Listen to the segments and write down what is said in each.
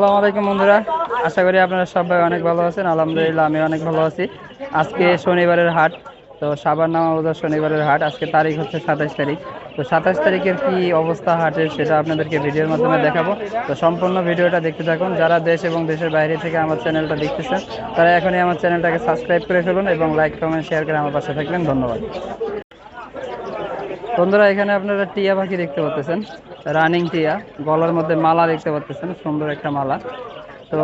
আসসালামু আলাইকুম বন্ধুরা। আশা করি আপনারা সবাই অনেক ভালো আছেন। আলহামদুলিল্লাহ আমি অনেক ভালো আছি। আজকে শনিবারের হাট, তো সাবার নামাবাজার শনিবারের হাট। আজকে তারিখ হচ্ছে সাতাশ তারিখ। তো সাতাশ তারিখের কি অবস্থা হাটের সেটা আপনাদেরকে ভিডিওর মাধ্যমে দেখাবো। তো সম্পূর্ণ ভিডিওটা দেখতে থাকুন। যারা দেশ এবং দেশের বাইরে থেকে আমার চ্যানেলটা দেখতেছেন, তারা এখনই আমার চ্যানেলটাকে সাবস্ক্রাইব করে ফেলুন এবং লাইক, কমেন্ট, শেয়ার করে আমার পাশে থাকবেন। ধন্যবাদ। বন্ধুরা, এখানে আপনারা টিয়া পাখি দেখতে পাচ্ছেন। রানিং টিয়া, গলার মধ্যে মালা দেখতে পাচ্ছেন, সুন্দর একটা মালা। তো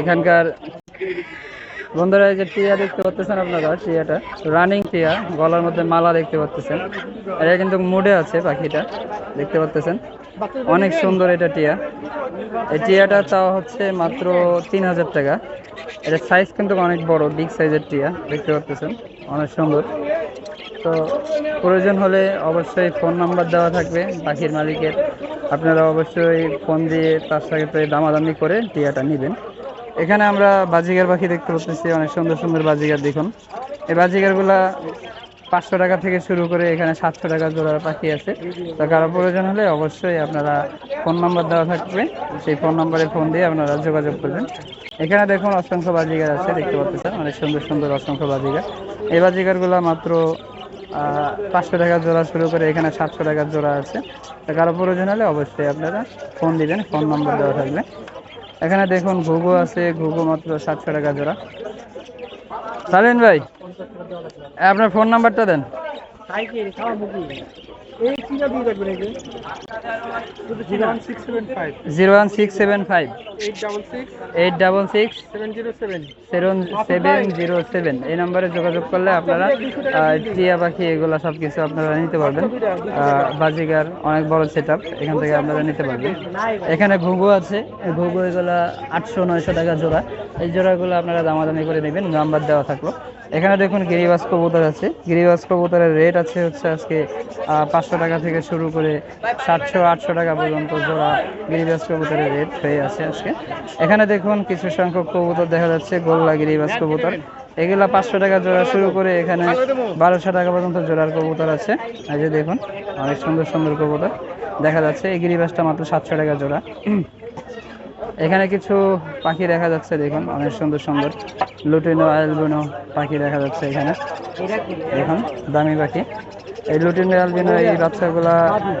এখানকার বন্ধুরা, এই যে টিয়া দেখতে পাচ্ছেন আপনারা, টিয়াটা। রানিং টিয়া, গলার মধ্যে মালা দেখতে পাচ্ছেন। এটা কিন্তু মুডে আছে পাখিটা, দেখতে পাচ্ছেন। অনেক সুন্দর এটা টিয়া। এই টিয়াটা চাওয়া হচ্ছে মাত্র তিন হাজার টাকা। এটা সাইজ কিন্তু অনেক বড় বিগ সাইজের টিয়া, দেখতে পাচ্ছেন। অনেক সুন্দর। তো প্রয়োজন হলে অবশ্যই ফোন নাম্বার দেওয়া থাকবে পাখির মালিকের। আপনারা অবশ্যই ফোন দিয়ে তার সাথে দামাদামি করে টিয়াটা নেবেন। এখানে আমরা বাজিগার পাখি দেখতে পাচ্ছি, অনেক সুন্দর সুন্দর বাজিগার দেখুন। এই বাজিগারগুলা পাঁচশো টাকা থেকে শুরু করে এখানে সাতশো টাকা জোড়ার পাখি আছে। তো কারও প্রয়োজন হলে অবশ্যই আপনারা ফোন নাম্বার দেওয়া থাকবে, সেই ফোন নাম্বারে ফোন দিয়ে আপনারা যোগাযোগ করবেন। এখানে দেখুন অসংখ্য বাজিগার আছে, দেখতে পাচ্ছেন, অনেক সুন্দর সুন্দর অসংখ্য বাজিগার। এই বাজিগারগুলো মাত্র পাঁচশো টাকা জোড়া শুরু করে এখানে সাতশো টাকার জোড়া আছে। কারও প্রয়োজন হলে অবশ্যই আপনারা ফোন দিবেন ফোন নম্বর দেওয়া থাকবে। এখানে দেখুন ঘুঘু আছে, ঘুঘু মাত্র সাতশো টাকা জোড়া। সালিন ভাই, আপনার ফোন নাম্বারটা দেন। Zero one six seven five. Eight double six seven seven zero seven. এই নম্বরে যোগাযোগ করলে আপনারা টিয়া পাখি এগুলো সব কিছু আপনারা নিতে পারবেন। আহ, বাজিগার অনেক বড় সেট এখান থেকে আপনারা নিতে পারবেন। এখানে ঘুঘু আছে। এই ঘুঘু এগুলো আটশো নয়শো টাকা জোড়া। এই জোড়াগুলো আপনারা দামাদামি করে নেবেন নাম্বার দেওয়া থাকল। এখানে দেখুন গিরিবাস কবুতর আছে। গিরিবাস কবুতরের রেট আছে হচ্ছে আজকে পাঁচশো টাকা থেকে শুরু করে সাতশো, আটশো টাকা পর্যন্ত জোড়া গিরিবাস কবুতরের রেট হয়ে আছে আজকে। এখানে দেখুন কিছু সংখ্যক কবুতর দেখা যাচ্ছে, গোল্লা গিরিবাস কবুতর। এগুলা পাঁচশো টাকা জোড়া শুরু করে এখানে বারোশো টাকা পর্যন্ত জোড়ার কবুতর আছে। এই যে দেখুন, অনেক সুন্দর সুন্দর কবুতর দেখা যাচ্ছে। এই গিরিবাসটা মাত্র সাতশো টাকা জোড়া। এখানে কিছু পাখি দেখা যাচ্ছে, দেখুন, অনেক সুন্দর সুন্দর। লুটিনো অ্যালবিনো পাখি দেখা যাচ্ছে এখানে। দেখুন, দামি পাখি। এই লুটিনো অ্যালবিনো এই বাচ্চাগুলা,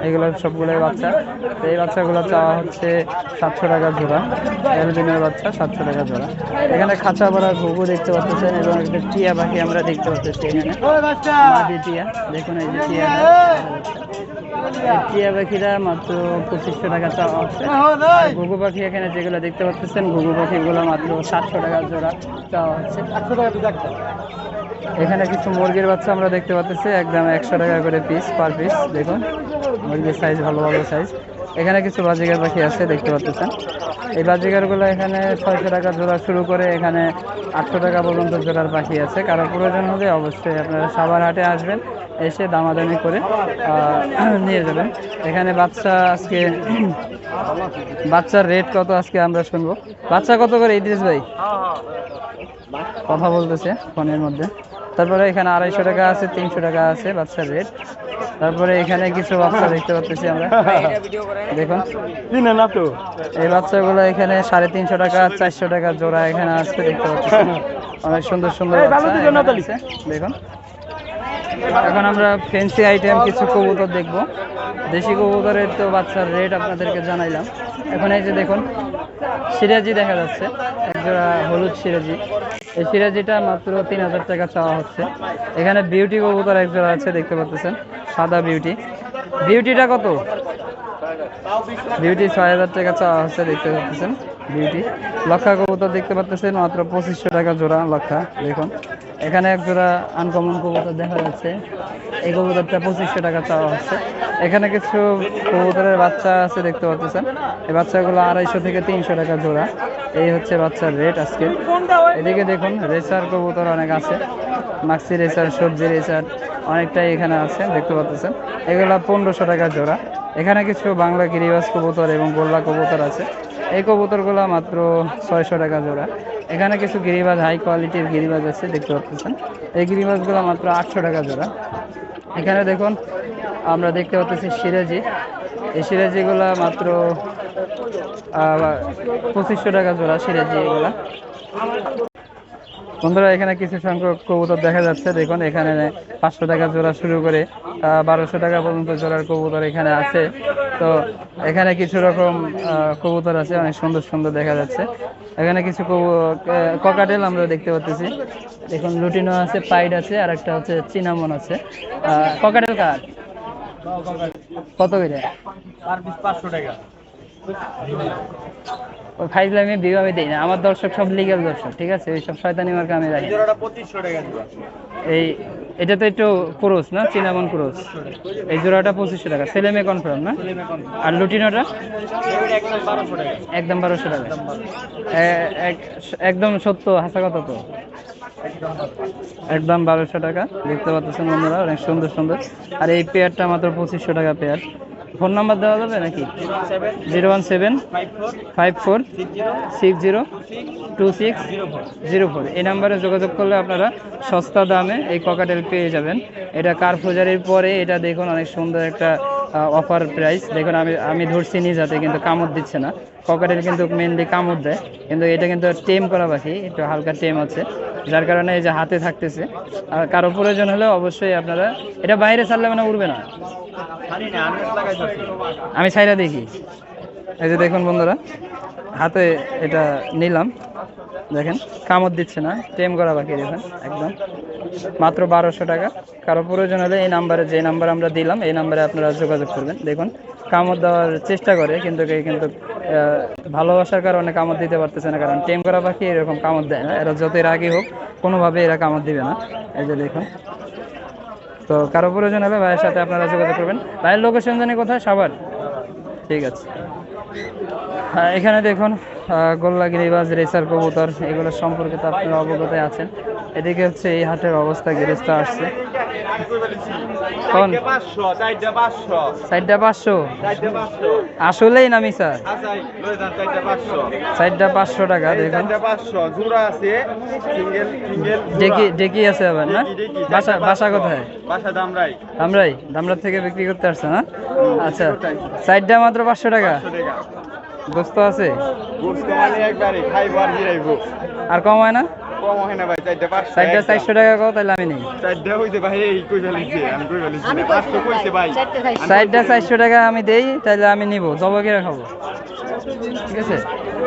এগুলো সবগুলোই বাচ্চা। এই বাচ্চাগুলো চাওয়া হচ্ছে সাতশো টাকা জোড়া। অ্যালবিনোর বাচ্চা সাতশো টাকা জোড়া। এখানে খাঁচা ভরা ঘুঘু দেখতে পাচ্ছেন এবং একটা টিয়া পাখি আমরা দেখতে পাচ্ছি এখানে। টিয়া, দেখুন এই যে টিয়া। টিয়া পাখিরা মাত্র পঁচিশশো টাকা চাওয়া হচ্ছে। আর ঘুঘু পাখি এখানে যেগুলো দেখতে পাচ্ছেন ঘুঘু পাখিগুলো মাত্র সাতশো টাকা জোড়া চাওয়া হচ্ছে। এখানে কিছু মুরগির বাচ্চা আমরা দেখতে পাচ্ছি একদম একশো টাকা করে পিস পার পিস দেখুন। মুরগির সাইজ ভালো ভালো সাইজ এখানে কিছু বাজিগার পাখি আছে, দেখতে পাচ্ছেন এই বাজিগারগুলো এখানে ছয়শো টাকা জোড়া শুরু করে এখানে আটশো টাকা পর্যন্ত জোড়ার পাখি আছে। কারও প্রয়োজন হলে অবশ্যই আপনারা সাবার হাটে আসবেন, এসে দামাদামি করে নিয়ে যাবেন। এখানে বাচ্চা আজকে, বাচ্চার রেট কত আজকে আমরা শুনব? বাচ্চা কত করে, ইদ্রিস ভাই? কথা বলতেছে ফোনের মধ্যে। তারপরে এখানে আড়াইশো টাকা আছে তিনশো টাকা আছে বাচ্চার রেট তারপরে এখানে কিছু বাচ্চা দেখতে পাচ্ছি আমরা। দেখুন। না তো এই বাচ্চাগুলো এখানে সাড়ে তিনশো টাকা চারশো টাকা জোড়া এখানে আছে দেখতে পাচ্ছি। অনেক সুন্দর সুন্দর বাচ্চা দেখুন। এখন আমরা ফেন্সি আইটেম কিছু কবুতর দেখব। দেশি কবুতরের তো বাচ্চার রেট আপনাদেরকে জানাইলাম। এখন এই যে দেখুন সিরাজি দেখা যাচ্ছে। একজোড়া হলুদ সিরাজি। এই সিরাজিটা মাত্র তিন হাজার টাকা চাওয়া হচ্ছে। এখানে বিউটি কবুতর এক জোড়া আছে, দেখতে পাচ্ছেন? সাদা বিউটি বিউটিটা কত? বিউটি ছয় হাজার টাকা চাওয়া হচ্ছে, দেখতে পাচ্ছেন? লক্ষা কবুতর দেখতে পাচ্ছেন মাত্র পঁচিশশো টাকা জোড়া লক্ষা, দেখুন। এখানে এক জোড়া আনকমন কবুতর দেখা যাচ্ছে। এই কবুতরটা পঁচিশশো টাকা চাওয়া হচ্ছে। এখানে কিছু কবুতরের বাচ্চা আছে দেখতে পাচ্ছেন এই বাচ্চাগুলো আড়াইশো থেকে তিনশো টাকা জোড়া। এই হচ্ছে বাচ্চার রেট আজকে। এদিকে দেখুন, রেসার কবুতর অনেক আছে। মাক্সি রেসার, সবজি রেসার অনেকটাই এখানে আছে, দেখতে পাচ্ছেন এগুলো পনেরোশো টাকা জোড়া। এখানে কিছু বাংলা গিরিবাস কবুতর এবং গোল্লা কবুতর আছে। এই কবুতরগুলো মাত্র ছয়শো টাকা জোড়া। এখানে কিছু গিরিবাজ হাই কোয়ালিটির গিরিবাজ আছে, দেখতে পাচ্ছেন। এই গিরিবাজগুলো মাত্র আটশো টাকা জোড়া। এখানে দেখুন, আমরা দেখতে পাচ্ছি সিরাজি। এই সিরাজিগুলো মাত্র পঁচিশশো টাকা জোড়া, সিরাজি এগুলা। বন্ধুরা এখানে কিছু সংখ্যক কবুতর দেখা যাচ্ছে। দেখুন এখানে পাঁচশো টাকা জোড়া শুরু করে বারোশো টাকা পর্যন্ত জোড়ার কবুতর এখানে আছে। তো এখানে কিছু রকম কবুতর আছে অনেক সুন্দর সুন্দর দেখা যাচ্ছে। এখানে কিছু কবু- ককাটেল আমরা দেখতে পাচ্ছি দেখুন লুটিনো আছে পাইড আছে আর একটা হচ্ছে চিনামন আছে। ককাটেল কার? কত করে? পাঁচশো টাকা। ওই ফাইজলামি ভিউ আমি দিই না আমার দর্শক সব লিগ্যাল দর্শক ঠিক আছে? ওই সব শয়তানি মার্কা আমি রাখি এই এটা তো একটু ক্রোস না? চিনামন ক্রোস এই জোড়াটা পঁচিশশো টাকা। ছেলে মেয়ে কনফার্ম না? আর লুটিনোটা? একদম বারোশো টাকা। একদম সত্য হাসা কথা তো। একদম বারোশো টাকা। দেখতে পাচ্ছেন বন্ধুরা অনেক সুন্দর সুন্দর। আর এই পেয়ারটা মাত্র পঁচিশশো টাকা পেয়ার ফোন নাম্বার দেওয়া যাবে নাকি? Zero one seven, five four, six zero, two six, zero four. এই নাম্বারে যোগাযোগ করলে আপনারা সস্তা দামে এই ককাটেল পেয়ে যাবেন। এটা কার ফোজারির পরে? এটা দেখুন, অনেক সুন্দর একটা অফার প্রাইস দেখুন, আমি আমি ধরছি নিজ হাতে, কিন্তু কামড় দিচ্ছে না। ককাটেল কিন্তু মেনলি কামড় দেয়। কিন্তু এটা কিন্তু টেম করা পাখি, একটু হালকা টেম আছে। যার কারণে এই যে হাতে থাকতেছে। আর কারও প্রয়োজন হলে অবশ্যই আপনারা, এটা বাইরে ছাড়লে মানে উড়বে না। আমি ছাইরা দেখি। এই যে দেখুন বন্ধুরা, হাতে এটা নিলাম। দেখেন, কামড় দিচ্ছে না, টেম করা বাকি দেখেন একদম। মাত্র বারোশো টাকা। কারও প্রয়োজন হলে এই নাম্বারে, যে নাম্বার আমরা দিলাম, এই নাম্বারে আপনারা যোগাযোগ করবেন। দেখুন, কামড় দেওয়ার চেষ্টা করে, কিন্তু কিন্তু ভালোবাসার কারণে কামড় দিতে পারতেছে না, কারণ টেম করা পাখি এরকম কামড় দেয় না। এরা যতই রাগি হোক, কোনোভাবে এরা কামড় দিবে না। এই যে দেখুন। তো কারও প্রয়োজন হলে ভাইয়ের সাথে আপনারা যোগাযোগ করবেন। ভাইয়ের লোকেশন জানি কোথায়? সবার ঠিক আছে। এখানে দেখুন গোল্লা গিরিবাজ রেসার কবুতর এগুলো সম্পর্কে তো আপনারা অবগত আছেন। এদিকে হচ্ছে এই হাটের অবস্থা গিরিস্ত আসছে। কোন? সাইডটা পাঁচশো? আসলেই নামি স্যার সাইডটা পাঁচশো টাকা, দেখুন। ডেকি ডেকি আছে আবার, না? বাসা বাসা কোথায়? দামরাই। দামরাই? থেকে বিক্রি করতে আসছে না আচ্ছা। সাইডটা মাত্র পাঁচশো টাকা। গোস্ত আছে? গোস্ত মানে একবারে খাইবো আর জিরাইবো। আর কম হয় না? কম হয় না ভাই চারটা পাঁচশো সাইডটা একদম। চারশো টাকা কত তাহলে আমি নেই। চারটা হইতে ভাই এই কই ফেলিছে আমি কই ফেলিছি পাঁচশো কইছে ভাই আমি চারশো। টাকা আমি দেই তাহলে আমি নিব জবাকে রাখাবো ঠিক আছে?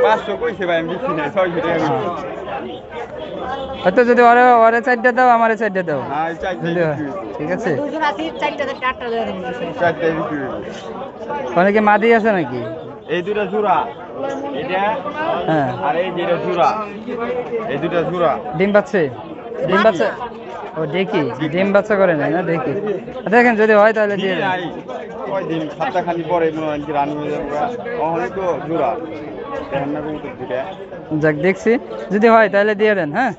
পাঁচশো কইছে ভাই আমি দিচ্ছি না ছয়শো টাকা হ্যাঁ। হয়তো যদি ওরে ওরে সাইডটা দাও আমারে সাইডটা দাও। হ্যাঁ। ঠিক আছে? চারটা। অনেকে মাদি আছে নাকি? এই দুটা জোড়া এটা হ্যাঁ। আর এই যেটা জোড়া এই দুটা জোড়া ডিম পাচ্ছে ডিম পাচ্ছে ও দেখি। ডিম বাচ্চা করে নাই না? দেখি। দেখেন যদি হয় তাহলে দিয়ে দেন। নাই কয়দিন সপ্তাহ খালি পরে রানি হয়ে যাবে অনেক তো জোড়া যাক দেখছি। যদি হয় তাহলে দিয়ে দেন হ্যাঁ?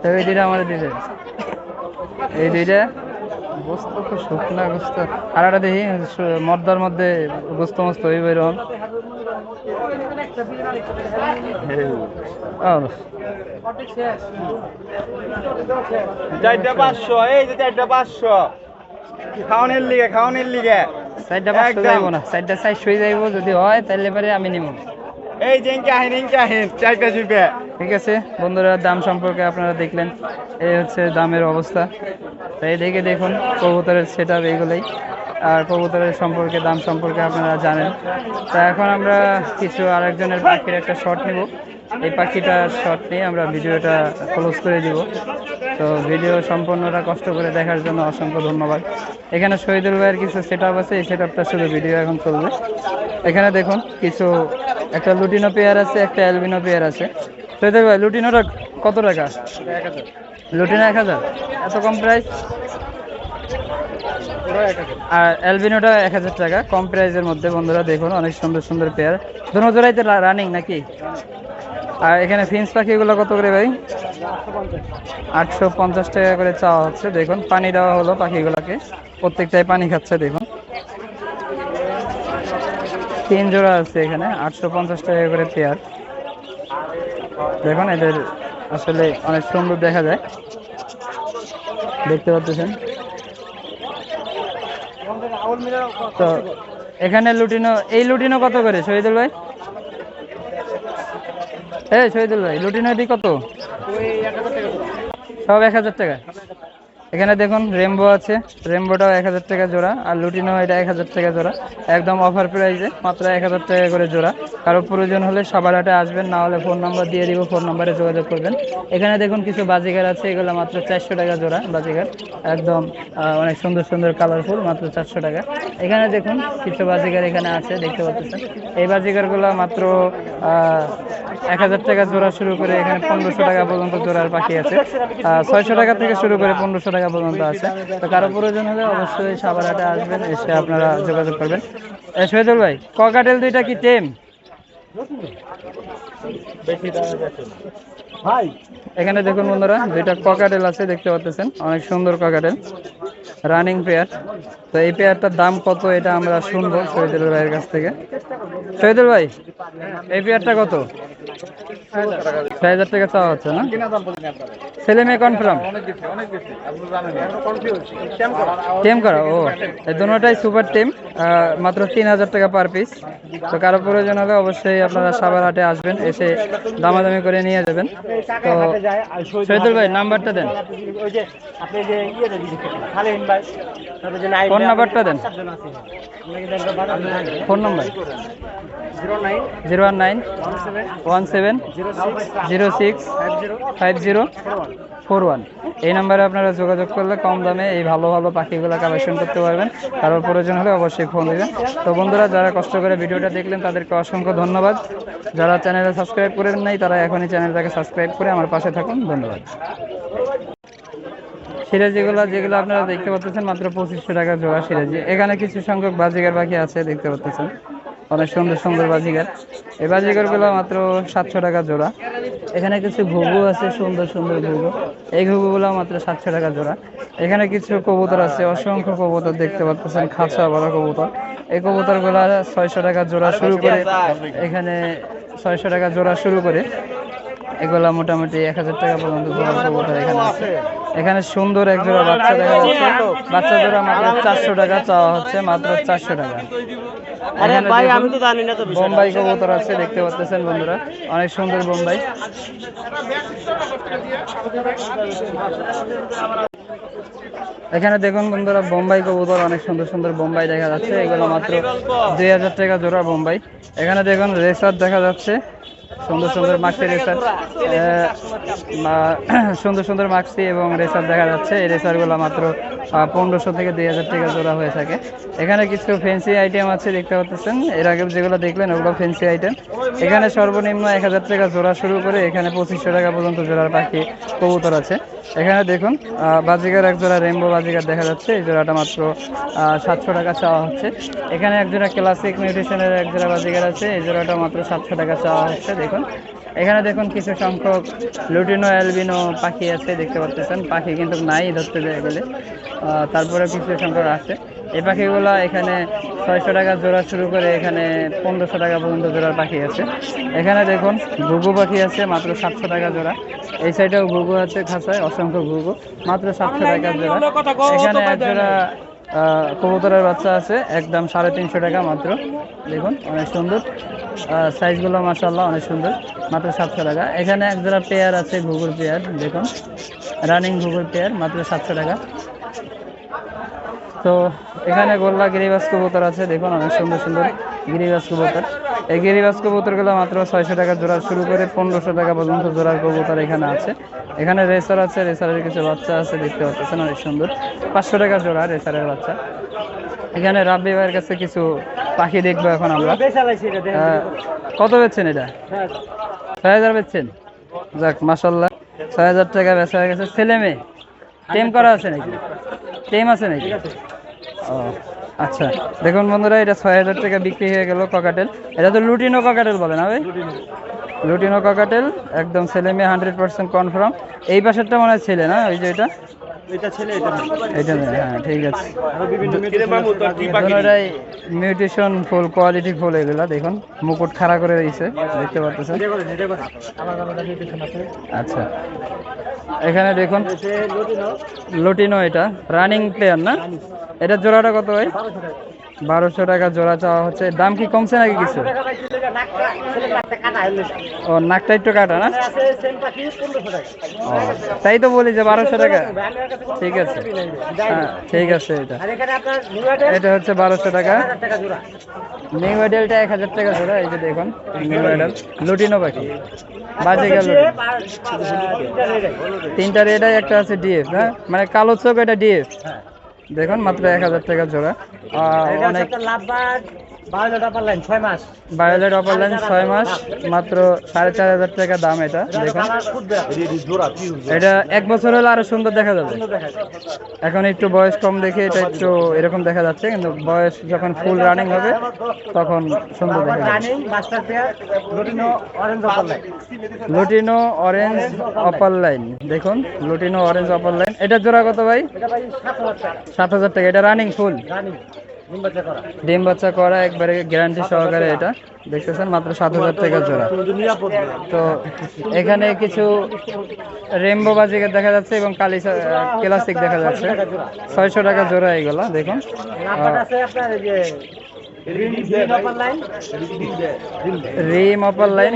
তো এই দুইটা আমাদের দিয়ে দেন। এই দুইটা গোস্ত তো শুকনা গোস্ত আর একটা দেখি মর্দার মধ্যে গোস্ত মস্ত চারটা পাঁচশো এই যে চারটা পাঁচশো। খাওয়ানোর লিগে খাওয়ানোর লিগে। পাঁচশো। যাইব না যাইব যদি হয় তাহলে পরে আমি নিব এই যে চারটা জিপে ঠিক আছে? বন্ধুরা, দাম সম্পর্কে আপনারা দেখলেন। এই হচ্ছে দামের অবস্থা। তাই দেখে দেখুন, কবুতরের সেট আপ এইগুলোই। আর কবুতরের সম্পর্কে, দাম সম্পর্কে আপনারা জানেন। তা এখন আমরা কিছু আরেকজনের পাখির একটা শট নেব। এই পাখিটার শট নিয়ে আমরা ভিডিওটা ক্লোজ করে দিব। তো ভিডিও সম্পূর্ণটা কষ্ট করে দেখার জন্য অসংখ্য ধন্যবাদ। এখানে শহীদুল ভাইয়ের কিছু সেট আছে। এই সেট আপটা শুধু ভিডিও এখন চলবে। এখানে দেখুন, কিছু একটা লুটিনো পেয়ার আছে, একটা অ্যালবিনো পেয়ার আছে। শহীদুল ভাই লুটিনোটা কত টাকা? লুটিনো এক হাজার। এত কম প্রাইস আর অ্যালবিনোটা এক হাজার টাকা। কম প্রাইসের মধ্যে বন্ধুরা দেখুন, অনেক সুন্দর সুন্দর পেয়ার দুনো জোড়াইতে রানিং নাকি? আর এখানে ফিন্স পাখিগুলো কত করে ভাই? আটশো পঞ্চাশ টাকা করে চাওয়া হচ্ছে। দেখুন, পানি দেওয়া হলো পাখিগুলোকে। প্রত্যেকটাই পানি খাচ্ছে, দেখুন। তিন জোড়া আছে এখানে, আটশো পঞ্চাশ টাকা করে পেয়ার দেখুন এদের আসলে অনেক সুন্দর দেখা যায়। দেখতে পাচ্ছেন। তো এখানে লুটিনো এই লুটিনো কত করে শহীদুল ভাই? এই শহীদুল ভাই লুটিনো এটি কত? সব এক হাজার টাকা। এখানে দেখুন রেমবো আছে। রেমবোটাও এক হাজার টাকা জোড়া, আর লুটিনো এটা এক হাজার টাকা জোড়া। একদম অফার প্রাইসে মাত্র এক হাজার টাকা করে জোড়া। কারও প্রয়োজন হলে সবার হাটে আসবেন, না হলে ফোন নাম্বার দিয়ে দিব ফোন নাম্বারে যোগাযোগ করবেন। এখানে দেখুন, কিছু বাজিগার আছে, এগুলো মাত্র চারশো টাকা জোড়া বাজিগার একদম অনেক সুন্দর সুন্দর কালারফুল মাত্র চারশো টাকা। এখানে দেখুন, কিছু বাজিগার এখানে আছে, দেখতে পাচ্ছেন। এই বাজিগারগুলো মাত্র এক হাজার টাকা জোড়া শুরু করে এখানে পনেরোশো টাকা পর্যন্ত জোড়ার পাখি আছে। ছয়শো টাকা থেকে শুরু করে পনেরোশো টাকা পর্যন্ত আছে। তো কারও প্রয়োজন হলে অবশ্যই সাবারহাটে আসবেন, এসে আপনারা যোগাযোগ করবেন। শহীদুল ভাই ককাটেল দুইটা কি টেম ভাই এখানে দেখুন বন্ধুরা দুইটা ককাটেল আছে দেখতে পাচ্ছেন অনেক সুন্দর ককাটেল রানিং পেয়ার তো এই পেয়ারটার দাম কত এটা আমরা শুনব শহীদুল ভাইয়ের কাছ থেকে। শহীদুল ভাই এই পেয়ারটা কত? ছয় হাজার টাকা চাওয়া হচ্ছে না? ছেলে মেয়ে কনফার্ম টেম করা? ও এই দুটোটাই সুপার টেম মাত্র তিন হাজার টাকা পার পিস তো কারও প্রয়োজন হলে অবশ্যই আপনারা সাবার হাটে আসবেন, এসে দামাদামি করে নিয়ে যাবেন। তো শহীদুল ভাই, নাম্বারটা দেন। ফোন নাম্বারটা দেন। Phone number. Zero one nine one seven zero six five zero four one. এই নাম্বারে আপনারা যোগাযোগ করলে কম দামে এই ভালো ভালো পাখিগুলো কালেকশন করতে পারবেন। কারোর প্রয়োজন হলে অবশ্যই দিবেন তো বন্ধুরা, যারা কষ্ট করে ভিডিওটা দেখলেন, তাদেরকে অসংখ্য ধন্যবাদ। যারা চ্যানেলে সাবস্ক্রাইব করেন নাই, তারা এখনই চ্যানেলটাকে সাবস্ক্রাইব করে আমার পাশে থাকুন। ধন্যবাদ। সিরাজিগুলো যেগুলো আপনারা দেখতে পাচ্ছেন, মাত্র পঁচিশশো টাকা জোড়া সিরাজি। এখানে কিছু সংখ্যক বাজিকার বাকি আছে, দেখতে পাচ্ছেন। অনেক সুন্দর সুন্দর বাজিগার। এই বাজিগারগুলো মাত্র সাতশো টাকা জোড়া। এখানে কিছু ঘুঘু আছে, সুন্দর সুন্দর ঘুঘু। এই ঘুঘুগুলো মাত্র সাতশো টাকা জোড়া। এখানে কিছু কবুতর আছে, অসংখ্য কবুতর দেখতে পাচ্ছেন খাঁচা বড় কবুতর। এই কবুতরগুলো ছয়শো টাকা জোড়া শুরু করে, এখানে ছয়শো টাকা জোড়া শুরু করে। এগুলা মোটামুটি এক হাজার টাকা পর্যন্ত জোড়া কবুতর এখানে আছে। এখানে সুন্দর এক জোড়া বাচ্চা দেখা যাচ্ছে। বাচ্চা জোড়া মাত্র চারশো টাকা, চাওয়া হচ্ছে মাত্র চারশো টাকা। এখানে দেখুন, জানি না তো বোম্বাই কবুতর আছে দেখতে পাচ্ছেন বন্ধুরা। অনেক সুন্দর বোম্বাই। এখানে দেখুন বন্ধুরা বোম্বাই কবুতর অনেক সুন্দর সুন্দর বোম্বাই দেখা যাচ্ছে। এগুলো মাত্র দুই হাজার টাকা জোড়া বোম্বাই। এখানে দেখুন রেসার দেখা যাচ্ছে। সুন্দর সুন্দর মাক্সি রেসার সুন্দর সুন্দর মাক্সি এবং রেসার দেখা যাচ্ছে। এই রেসারগুলো মাত্র পনেরোশো থেকে দুই হাজার টাকা জোড়া হয়ে থাকে। এখানে কিছু ফেন্সি আইটেম আছে দেখতে পাচ্ছেন। এর আগে যেগুলো দেখলেন ওগুলো ফেন্সি আইটেম এখানে সর্বনিম্ন এক হাজার টাকা জোড়া শুরু করে এখানে পঁচিশশো টাকা পর্যন্ত জোড়ার পাখি কবুতর আছে। এখানে দেখুন আহ, বাজিগার এক জোড়া রেমবো বাজিগার দেখা যাচ্ছে। এই জোড়াটা মাত্র সাতশো টাকা চাওয়া হচ্ছে। এখানে এক জোড়া ক্লাসিক নিউট্রিশনের এক জোড়া বাজিগার আছে। এই জোড়াটা মাত্র সাতশো টাকা চাওয়া হচ্ছে। দেখুন। এখানে দেখুন কিছু সংখ্যক লুটিনো, অ্যালবিনো পাখি আছে, দেখতে পাচ্ছেন। পাখি কিন্তু নাই ধরতে গেলে। তারপরে কিছু সংখ্যক আছে। এই পাখিগুলো এখানে ছয়শো টাকা জোড়া শুরু করে এখানে পনেরোশো টাকা পর্যন্ত জোড়ার পাখি আছে। এখানে দেখুন ঘুঘু পাখি আছে, মাত্র সাতশো টাকা জোড়া। এই সাইডেও ঘুঘু আছে, খাঁচায় অসংখ্য ঘুঘু, মাত্র সাতশো টাকা জোড়া। এখানে এক জোড়া কবুতরের বাচ্চা আছে একদম সাড়ে তিনশো টাকা মাত্র। দেখুন, অনেক সুন্দর। সাইজগুলো মাসাল্লাহ অনেক সুন্দর, মাত্র সাতশো টাকা। এখানে এক জোড়া পেয়ার আছে, ঘুঘুর পেয়ার, দেখুন। রানিং ঘুঘুর পেয়ার, মাত্র সাতশো টাকা। তো এখানে গোল্লা গিরিবাস কবুতর আছে দেখুন অনেক সুন্দর সুন্দর গিরিবাস কবুতর। এই গিরিবাস কবুতরগুলো মাত্র ছয়শো টাকা জোড়া শুরু করে পনেরোশো টাকা পর্যন্ত জোড়ার কবুতর এখানে আছে। এখানে রেসার আছে রেসারের কিছু বাচ্চা আছে দেখতে পাচ্ছেন অনেক সুন্দর। পাঁচশো টাকা জোড়া রেসারের বাচ্চা। এখানে রাব্বি ভাইয়ের কাছে কিছু পাখি দেখব এখন আমরা। আহ, কত বেচছেন এটা? ছয় হাজার বেচছেন? যাক মাসাল্লাহ ছয় হাজার টাকা বেচা হয়ে গেছে। ছেলে মেয়ে? টেম করা আছে নাকি? টেম আছে নাকি? ও আচ্ছা। দেখুন বন্ধুরা এটা ছয় হাজার টাকা বিক্রি হয়ে গেল ককাটেল এটা তো লুটিনো ককাটেল বলে না ভাই? লুটিনো ককাটেল একদম ছেলে মেয়ে হান্ড্রেড পার্সেন্ট কনফার্ম এই পাশেরটা মনে হয় ছেলে না? ওই যে এটা? এটা ছেলে এটা এটা হ্যাঁ ঠিক আছে। আরও বিভিন্ন মিউটেশন ফুল কোয়ালিটি ফুল এগুলা দেখুন। মুকুট খাড়া করে দিয়েছে দেখতে পাচ্ছেন? আচ্ছা। এখানে দেখুন লুটিনো। এটা রানিং প্লেয়ার না? এটা জোড়াটা কত ভাই? 1200 টাকা। বারোশো টাকা জোড়া চাওয়া হচ্ছে। দাম কি কমছে নাকি কিছু? ও, নাকটা একটু কাটা না? তাই তো বলি যে বারোশো টাকা। ঠিক আছে। হ্যাঁ ঠিক আছে এটা। এটা হচ্ছে বারোশো টাকা। নিউ মডেলটা এক হাজার টাকা জোড়া, এই যে দেখুন নিউ মডেল লুটিনো পাখি। বাজে গেল। তিনটা রেডাই একটা আছে ডিএফ হ্যাঁ? মানে কালো চোখ এটা ডিএফ দেখুন মাত্র এক হাজার টাকা জোড়া। আহ, অনেক বায়োলেট অপার লাইন ছয় মাস। মাত্র সাড়ে চার হাজার টাকা দাম এটা দেখুন। এটা এক বছর হলে আরও সুন্দর দেখা যাবে। এখন একটু বয়স কম দেখে এটা একটু এরকম দেখা যাচ্ছে কিন্তু বয়স যখন ফুল রানিং হবে তখন সুন্দর দেখা যাবে। লুটিনো অরেঞ্জ অপার লাইন দেখুন লুটিনো অরেঞ্জ অপার লাইন এটা জোড়া কত ভাই? সাত হাজার টাকা। এটা রানিং ফুল ডিম বাচ্চা করা একবারে গ্যারান্টি সহকারে এটা। দেখতেছেন মাত্র সাত হাজার টাকা জোড়া। তো এখানে কিছু রেমবো বাজিকে দেখা যাচ্ছে এবং কালি ক্লাসিক দেখা যাচ্ছে। ছয়শো টাকা জোড়া এগুলো, দেখুন। রিম অপার লাইন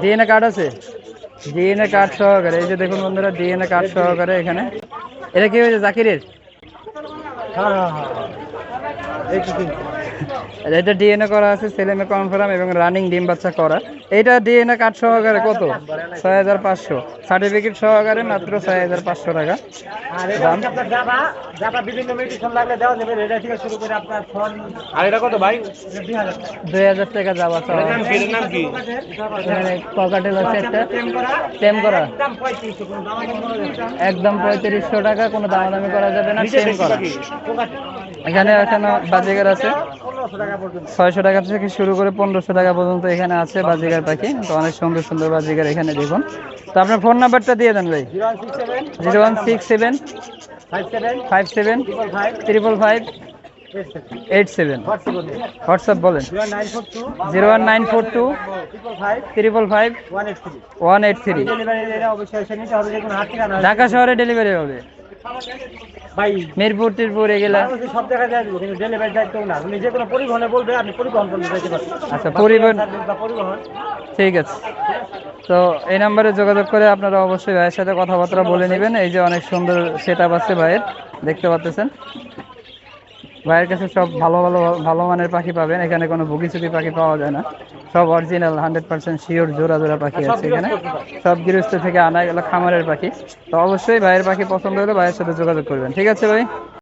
ডিএনএ কার্ড আছে? ডিএনএ কার্ড সহকারে। এই যে দেখুন বন্ধুরা ডিএনএ কার্ড সহকারে এখানে। এটা কি হয়েছে জাকিরের? এটা ডিএনএ করা আছে ছেলে মেয়ে কনফার্ম এবং রানিং ডিম বাচ্চা করা। এটা ডিএনএ কার্ড সহকারে কত? ছয় হাজার পাঁচশো। সার্টিফিকেট সহকারে মাত্র ছয় হাজার পাঁচশো টাকা। দাম? বিভিন্ন মেডিসিন লাগলে দেওয়া যাবে। এটা থেকে শুরু করে আপনার ফোন আর এটা কত ভাই? দুই হাজার টাকা। আছে একটা। টেম করা। কোনো দাম একদম পঁয়ত্রিশশো টাকা কোনো দামাদামি করা যাবে না টেম করা। এখানে এখানে বাজিগার আছে। পনেরোশো টাকা পর্যন্ত। ছয়শো টাকা থেকে শুরু করে পনেরোশো টাকা পর্যন্ত এখানে আছে বাজিগার। পাখি তো অনেক সুন্দর সুন্দর বাজিগার এখানে দেখুন। তো আপনার ফোন নাম্বারটা দিয়ে দেন ভাই। Zero one six seven. Five seven. Triple five eight seven WhatsApp বলেন। Zero one nine four two. Triple five one eight three. Dhaka শহরে ডেলিভারি হবে। মিরপুর টিরপুর এগুলা? সব জায়গায় যাই কিন্তু ডেলিভারি দায়িত্ব না। আপনি যে কোনো পরিবহনে বলবে আপনি পরিবহন করতে পারবেন। আচ্ছা পরিবহন পরিবহন। ঠিক আছে। তো এই নাম্বারে যোগাযোগ করে আপনারা অবশ্যই ভাইয়ের সাথে কথাবার্তা বলে নেবেন। এই যে অনেক সুন্দর সেট আপ আছে ভাইয়ের দেখতে পাচ্ছেন। ভাইয়ের কাছে সব ভালো ভালো ভালো মানের পাখি পাবেন। এখানে কোনো বুকিচুকি পাখি পাওয়া যায় না। সব অরিজিনাল হান্ড্রেড পার্সেন্ট শিওর জোড়া জোড়া পাখি আছে এখানে। সব গৃহস্থ থেকে আনা গেল খামারের পাখি। তো অবশ্যই ভাইয়ের পাখি পছন্দ হলে ভাইয়ের সাথে যোগাযোগ করবেন। ঠিক আছে ভাই?